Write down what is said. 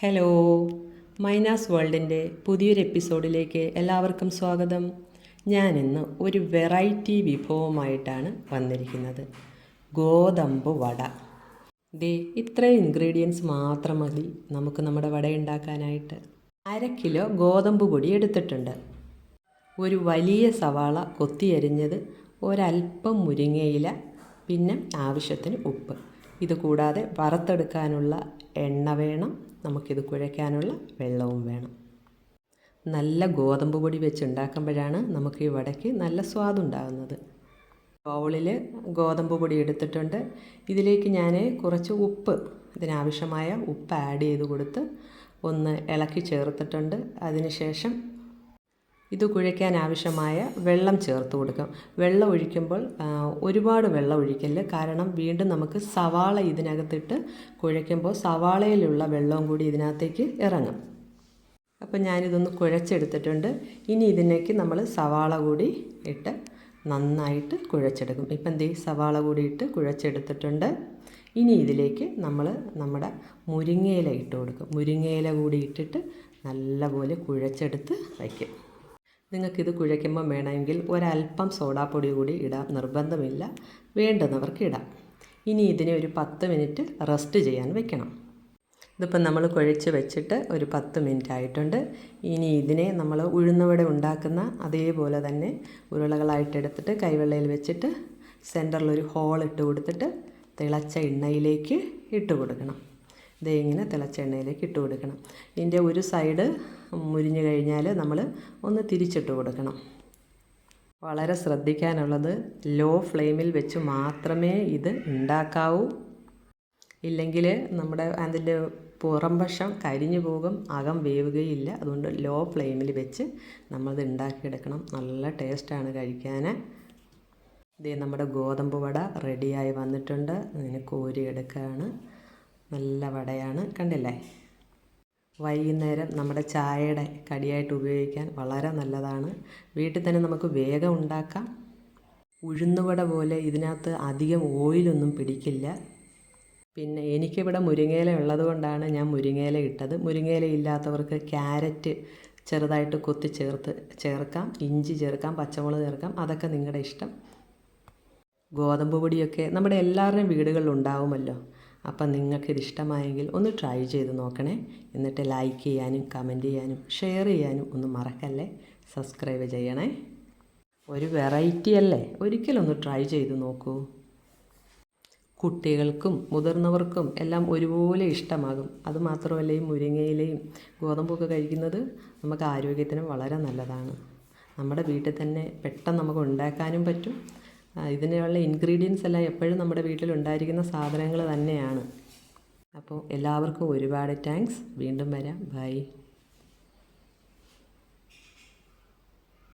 Hello Mina's വേൾഡിന്റെ പുതിയൊരു എപ്പിസോഡിലേക്ക് എല്ലാവർക്കും സ്വാഗതം. ഞാൻ ഇന്ന് ഒരു വെറൈറ്റി വിഭവമായിട്ടാണ് വന്നിരിക്കുന്നത്. ഗോതമ്പ് വട. ദേ ഇത്രയും ഇൻഗ്രീഡിയൻസ് മാത്രം മതി നമുക്ക് നമ്മുടെ വട ഉണ്ടാക്കാനായിട്ട്. അര കിലോ ഗോതമ്പ് പൊടി എടുത്തിട്ടുണ്ട്. ഒരു വലിയ സവാള കൊത്തിയരിഞ്ഞത് ഒരല്പം മുരിങ്ങയില പിന്നെ ആവശ്യത്തിന് ഉപ്പ്. ഇത് കൂടാതെ വറുത്തെടുക്കാനുള്ള എണ്ണ വേണം നമുക്കിത് കുഴയ്ക്കാനുള്ള വെള്ളവും വേണം. നല്ല ഗോതമ്പ് പൊടി വെച്ച് ഉണ്ടാക്കുമ്പോഴാണ് നമുക്ക് ഈ വടയ്ക്ക് നല്ല സ്വാദുണ്ടാകുന്നത് ബൗളിൽ ഗോതമ്പ് പൊടി എടുത്തിട്ടുണ്ട്. ഇതിലേക്ക് ഞാൻ കുറച്ച് ഉപ്പ് ഇതിനാവശ്യമായ ഉപ്പ് ആഡ് ചെയ്ത് കൊടുത്ത് ഒന്ന് ഇളക്കി ചേർത്തിട്ടുണ്ട്. അതിനുശേഷം ഇത് കുഴയ്ക്കാൻ ആവശ്യമായ വെള്ളം ചേർത്ത് കൊടുക്കും. വെള്ളം ഒഴിക്കുമ്പോൾ ഒരുപാട് വെള്ളം ഒഴിക്കൽ. കാരണം വീണ്ടും നമുക്ക് സവാള ഇതിനകത്തിട്ട് കുഴയ്ക്കുമ്പോൾ സവാളയിലുള്ള വെള്ളവും കൂടി ഇതിനകത്തേക്ക് ഇറങ്ങും. അപ്പോൾ ഞാനിതൊന്ന് കുഴച്ചെടുത്തിട്ടുണ്ട്. ഇനി ഇതിനേക്ക് നമ്മൾ സവാള കൂടി ഇട്ട് നന്നായിട്ട് കുഴച്ചെടുക്കും. ഇപ്പം എന്തേ സവാള കൂടി ഇട്ട് കുഴച്ചെടുത്തിട്ടുണ്ട്. ഇനി ഇതിലേക്ക് നമ്മൾ നമ്മുടെ മുരിങ്ങയില ഇട്ട് കൊടുക്കും. മുരിങ്ങയില കൂടി ഇട്ടിട്ട് നല്ലപോലെ കുഴച്ചെടുത്ത് വയ്ക്കും. നിങ്ങൾക്കിത് കുഴയ്ക്കുമ്പോൾ വേണമെങ്കിൽ ഒരല്പം സോഡാപ്പൊടി കൂടി ഇടാം. നിർബന്ധമില്ല. വേണ്ടുന്നവർക്ക് ഇടാം. ഇനി ഇതിനെ ഒരു പത്ത് മിനിറ്റ് റെസ്റ്റ് ചെയ്യാൻ വെക്കണം. ഇതിപ്പം നമ്മൾ കുഴച്ച് വെച്ചിട്ട് ഒരു പത്ത് മിനിറ്റ് ആയിട്ടുണ്ട്. ഇനി ഇതിനെ നമ്മൾ ഉഴുന്നവട ഉണ്ടാക്കുന്ന അതേപോലെ തന്നെ ഉരുളകളായിട്ട് എടുത്തിട്ട് കൈവെള്ളയിൽ വെച്ചിട്ട് സെന്ററിൽ ഒരു ഹോൾ ഇട്ട് കൊടുത്തിട്ട് തിളച്ച എണ്ണയിലേക്ക് ഇട്ട് കൊടുക്കണം. ദേ ഇങ്ങനെ തിളച്ച എണ്ണയിലേക്ക് ഇട്ട് കൊടുക്കണം. ഇതിന്റെ ഒരു സൈഡ് മുരിഞ്ഞു കഴിഞ്ഞാൽ നമ്മൾ ഒന്ന് തിരിച്ചിട്ട് കൊടുക്കണം. വളരെ ശ്രദ്ധിക്കാനുള്ളത് ലോ ഫ്ലെയിമിൽ വെച്ച് മാത്രമേ ഇത് ഉണ്ടാക്കാവൂ. ഇല്ലെങ്കിൽ നമ്മുടെ അതിന്റെ പുറം വശം കരിഞ്ഞു പോകും അകം വേവുകയില്ല. അതുകൊണ്ട് ലോ ഫ്ലെയിമിൽ വെച്ച് നമ്മളത് ഉണ്ടാക്കിയെടുക്കണം. നല്ല ടേസ്റ്റാണ് കഴിക്കാൻ ഇതേ നമ്മുടെ ഗോതമ്പ് വട റെഡിയായി വന്നിട്ടുണ്ട്. അതിന് കോരിയെടുക്കുകയാണ് നല്ല വടയാണ്. കണ്ടില്ലേ? വൈകുന്നേരം നമ്മുടെ ചായയുടെ കടിയായിട്ട് ഉപയോഗിക്കാൻ വളരെ നല്ലതാണ്. വീട്ടിൽ തന്നെ നമുക്ക് വേഗം ഉണ്ടാക്കാം. ഉഴുന്നുവട പോലെ ഇതിനകത്ത് അധികം ഓയിലൊന്നും പിടിക്കില്ല. പിന്നെ എനിക്കിവിടെ മുരിങ്ങയില ഉള്ളതുകൊണ്ടാണ് ഞാൻ മുരിങ്ങയില ഇട്ടത്. മുരിങ്ങയില ഇല്ലാത്തവർക്ക് ക്യാരറ്റ് ചെറുതായിട്ട് കൊത്തി ചേർത്ത് ചേർക്കാം. ഇഞ്ചി ചേർക്കാം പച്ചമുളക് ചേർക്കാം. അതൊക്കെ നിങ്ങളുടെ ഇഷ്ടം. ഗോതമ്പ് പൊടിയൊക്കെ നമ്മുടെ എല്ലാവരുടെയും വീടുകളിൽ ഉണ്ടാവുമല്ലോ. അപ്പം നിങ്ങൾക്കിത് ഇഷ്ടമായെങ്കിൽ ഒന്ന് ട്രൈ ചെയ്ത് നോക്കണേ. എന്നിട്ട് ലൈക്ക് ചെയ്യാനും കമന്റ് ചെയ്യാനും ഷെയർ ചെയ്യാനും ഒന്ന് മറക്കല്ലേ? സബ്സ്ക്രൈബ് ചെയ്യണേ. ഒരു വെറൈറ്റി അല്ലേ? ഒരിക്കലൊന്ന് ട്രൈ ചെയ്ത് നോക്കൂ. കുട്ടികൾക്കും മുതിർന്നവർക്കും എല്ലാം ഒരുപോലെ ഇഷ്ടമാകും. അതുമാത്രമല്ല ഈ മുരിങ്ങയിലയും ഗോതമ്പൊക്കെ കഴിക്കുന്നത് നമുക്ക് ആരോഗ്യത്തിന് വളരെ നല്ലതാണ്. നമ്മുടെ വീട്ടിൽ തന്നെ പെട്ടെന്ന് നമുക്ക് ഉണ്ടാക്കാനും പറ്റും. ഇതിനുള്ള ഇൻഗ്രീഡിയൻസ് എല്ലാം എപ്പോഴും നമ്മുടെ വീട്ടിൽ ഉണ്ടായിരിക്കുന്ന സാധനങ്ങൾ തന്നെയാണ്. അപ്പോൾ എല്ലാവർക്കും ഒരുപാട് താങ്ക്സ് വീണ്ടും വരാം. ബൈ